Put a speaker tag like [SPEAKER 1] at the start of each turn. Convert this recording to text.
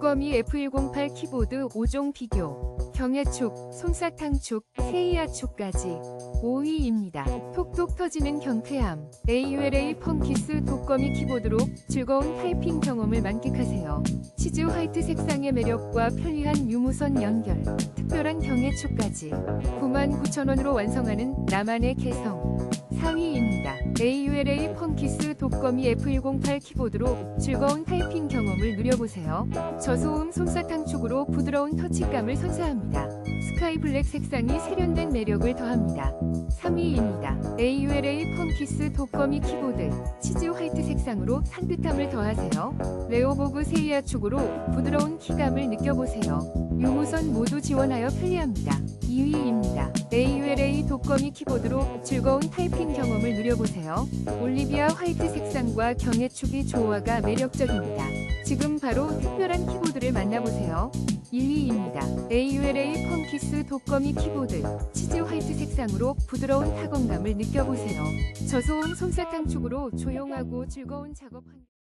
[SPEAKER 1] 독거미 F108 키보드 5종 비교. 경해축, 솜사탕축, 세이아축까지 5위입니다. 톡톡 터지는 경쾌함. AULA 펑키스 독거미 키보드로 즐거운 타이핑 경험을 만끽하세요. 치즈 화이트 색상의 매력과 편리한 유무선 연결, 특별한 경해축까지 99,000원으로 완성하는 나만의 개성. 4위입니다. AULA 펑키스 독거미 F108 키보드로 즐거운 타이핑 경험을 누려보세요. 저소음 솜사탕 축으로 부드러운 터치감을 선사합니다. 스카이 블랙 색상이 세련된 매력을 더합니다. 3위입니다. AULA 펑키스 독거미 키보드 치즈 화이트 색상으로 산뜻함을 더하세요. 레오보그 세이아 축으로 부드러운 키감을 느껴보세요. 유무선 모두 지원하여 편리합니다. 2위입니다. 독거미 키보드로 즐거운 타이핑 경험을 누려보세요. 올리비아 화이트 색상과 경해축의 조화가 매력적입니다. 지금 바로 특별한 키보드를 만나보세요. 1위입니다. AULA 펑키스 독거미 키보드 치즈 화이트 색상으로 부드러운 타건감을 느껴보세요. 저소음 솜사탕 축으로 조용하고 즐거운 작업 환경